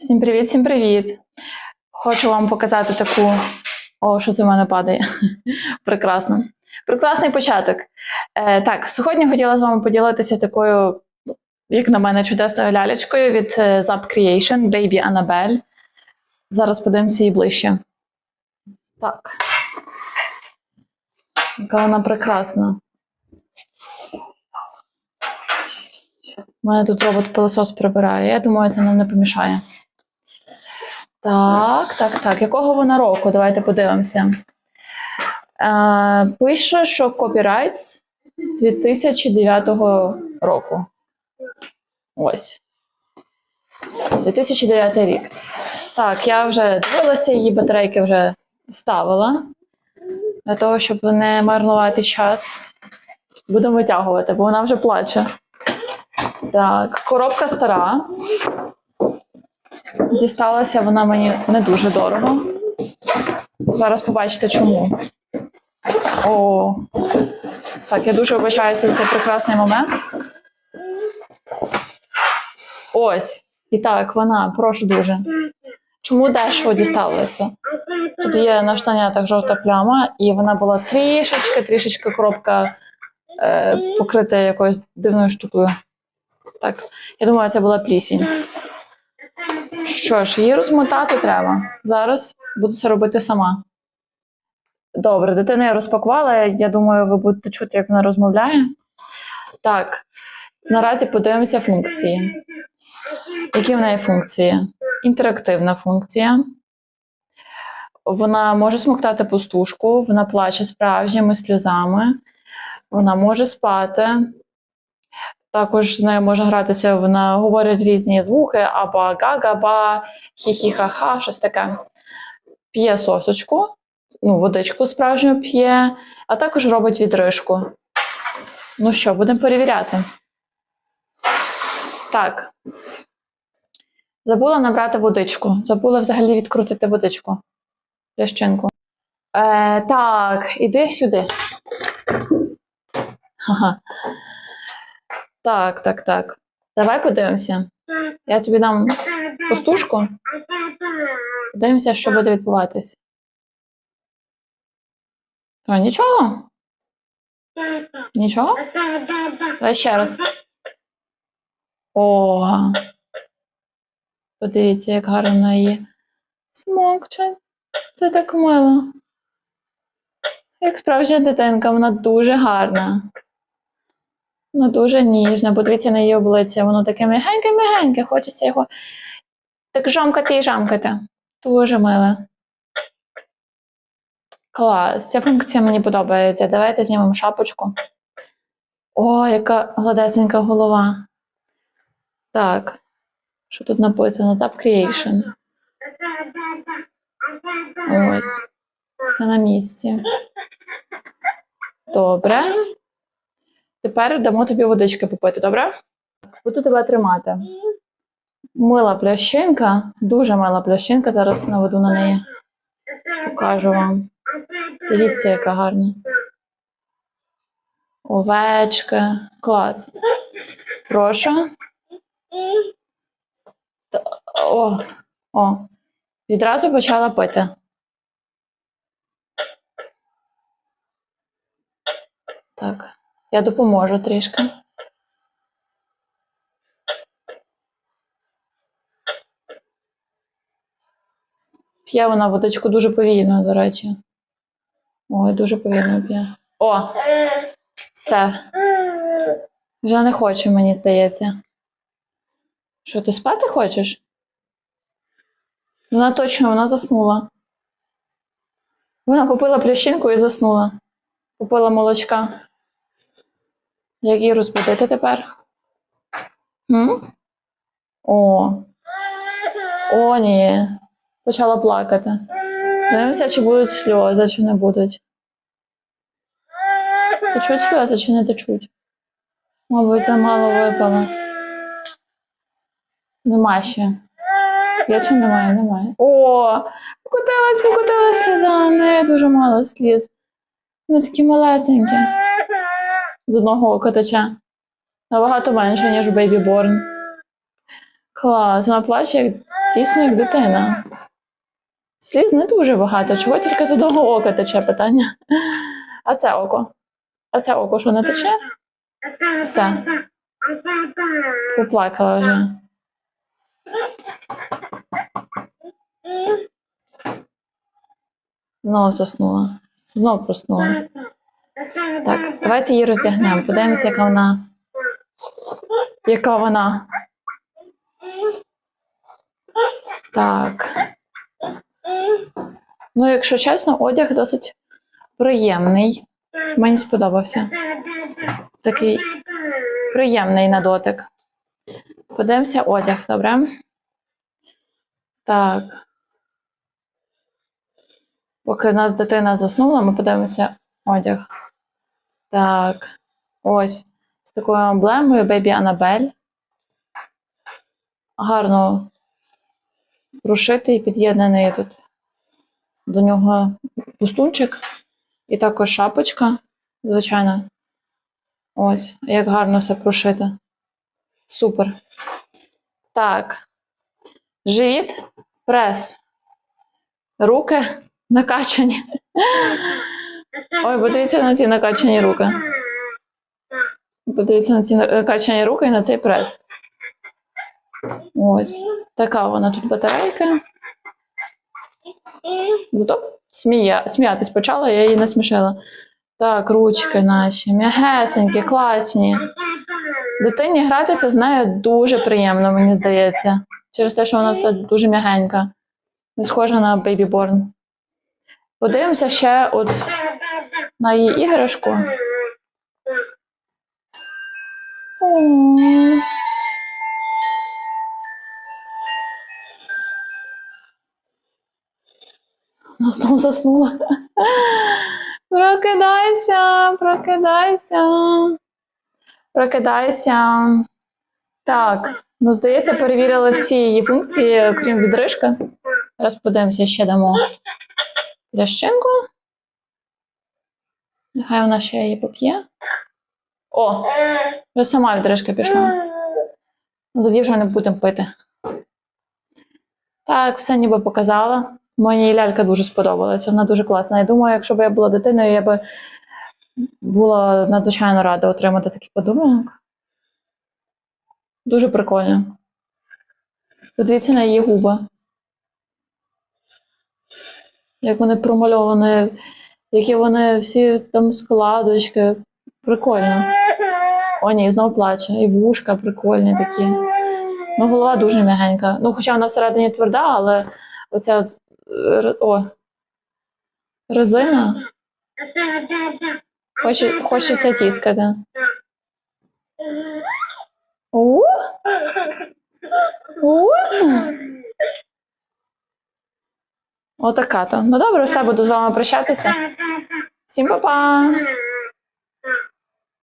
Всім привіт, всім привіт! Хочу вам показати таку. О, що це в мене падає? Прекрасно. Прекрасний початок. Е, так, сьогодні хотіла з вами поділитися такою, як на мене, чудесною лялечкою від е, Zap Creation Baby Annabelle. Зараз подивимося її ближче. Так. Яка вона прекрасна. У мене тут робот пилосос прибирає. Я думаю, це нам не помішає. Так, так, так. Якого вона року? Давайте подивимося. Е, пише, що Copyrights 2009 року. Ось. 2009 рік. Так, я вже дивилася, її батарейки вже ставила. Для того, щоб не марнувати час. Будемо витягувати, бо вона вже плаче. Так, коробка стара. Дісталася вона мені не дуже дорого. Зараз побачите чому. О, так, я дуже вибачаюся за цей прекрасний момент. Ось. І так, вона, прошу дуже. Чому дешево дісталася? Тут є на штанятах жовта пляма, і вона була трішечки, трішечки коробка е, покрита якоюсь дивною штукою. Так, я думаю, це була плісінь. Що ж, її розмотати треба. Зараз буду це робити сама. Добре, дитина я розпакувала. Я думаю, ви будете чути, як вона розмовляє. Так, наразі подивимося функції. Які в неї функції? Інтерактивна функція. Вона може смоктати пустушку, вона плаче справжніми сльозами, вона може спати. Також з нею можна гратися, вона говорить різні звуки, аба, га-га-ба, хі-хі-ха-ха, щось таке. П'є сосочку, ну, водичку справжню п'є, а також робить відрижку. Ну що, будемо перевіряти. Так. Забула набрати водичку. Забула взагалі відкрутити водичку. Плящинку. Е, так, іди сюди. Ха-ха. Так, так, так. Давай подивимося. Я тобі дам пустушку. Подивимося, що буде відбуватись. О, нічого? Нічого? Давай ще раз. О. Подивіться, як гарно її смокче. Це так мило. Як справжня дитинка, вона дуже гарна. Вона дуже ніжна, подивіться на її обличчя, воно таке мягеньке-мягеньке, хочеться його так жамкати і жамкати. Дуже миле. Клас, ця функція мені подобається. Давайте знімемо шапочку. О, яка гладесенька голова. Так, що тут написано? Zap Creation. Ось. Все на місці. Добре. Тепер дамо тобі водички попити, добре? Буду тебе тримати. Мила плящинка, дуже мила плящинка. Зараз наведу на неї. Покажу вам. Дивіться, яка гарна. Овечка. Клас. Прошу. О, о. Відразу почала пити. Так, я допоможу трішки. П'є вона водичку дуже повільно, до речі. Ой, дуже повільно п'є. О! Все. Вже не хоче, мені здається. Що, ти спати хочеш? Вона точно, вона заснула. Вона попила плящинку і заснула. Попила молочка. Як її розбудити тепер? М? О. О, ні. Почала плакати. Дивимося, чи будуть сльози, чи не будуть. Течуть сльози, чи не течуть? Мабуть, замало випала. Нема ще. Я чи немає? Немає. О! Покотилась, покотилась сльоза. В неї дуже мало сліз. Вони такі малесенькі. З одного тече. Набагато менше, ніж у Born. Клас, вона плаче як Дійсно, як дитина. Сліз не дуже багато, чого тільки з одного ока тече питання. А це око? А це око що не тече? Все, поплакала вже. Знову заснула. Знову проснулась. Так, давайте її роздягнемо. Подивимося, яка вона. Яка вона. Так. Ну, якщо чесно, одяг досить приємний. Мені сподобався. Такий приємний на дотик. Подивимося одяг, добре? Так. Поки нас дитина заснула, ми подивимося одяг. Так. Ось. З такою емблемою Baby Annabelle. Гарно прошитий і під'єднаний тут до нього пустунчик. І також шапочка, звичайно. Ось, як гарно все прошито. Супер. Так. Живіт, прес. Руки накачані. Ой, подивіться на ці накачані руки. Подивіться на ці накачані руки і на цей прес. Ось. Така вона тут батарейка. Зато смія, сміятись почала, я її насмішила. Так, ручки наші, м'ягесенькі, класні. Дитині гратися з нею дуже приємно, мені здається. Через те, що вона все дуже м'ягенька. Не схожа на Baby Born. Подивимося ще от на її іграшку. Вона знову заснула. Прокидайся, прокидайся. Прокидайся. Так, ну здається, перевірили всі її функції, крім відрижки. Зараз подивимося, ще дамо плящинку. Нехай вона ще її поп'є. О, вже сама відрижка пішла. Ну, тоді вже не будемо пити. Так, все ніби показала. Мені лялька дуже сподобалася, вона дуже класна. Я думаю, якщо б я була дитиною, я би була надзвичайно рада отримати такий подарунок. Дуже прикольно. Подивіться на її губи. Як вони промальовані, які вони всі там складочки. Прикольно. О, ні, знову плаче. І вушка прикольні такі. Ну, голова дуже м'ягенька. Ну, хоча вона всередині тверда, але оця о, резина. Хоче, хочеться тіскати. У? У? Отака то. Ну добре, все буду з вами прощатися. Всім па-па!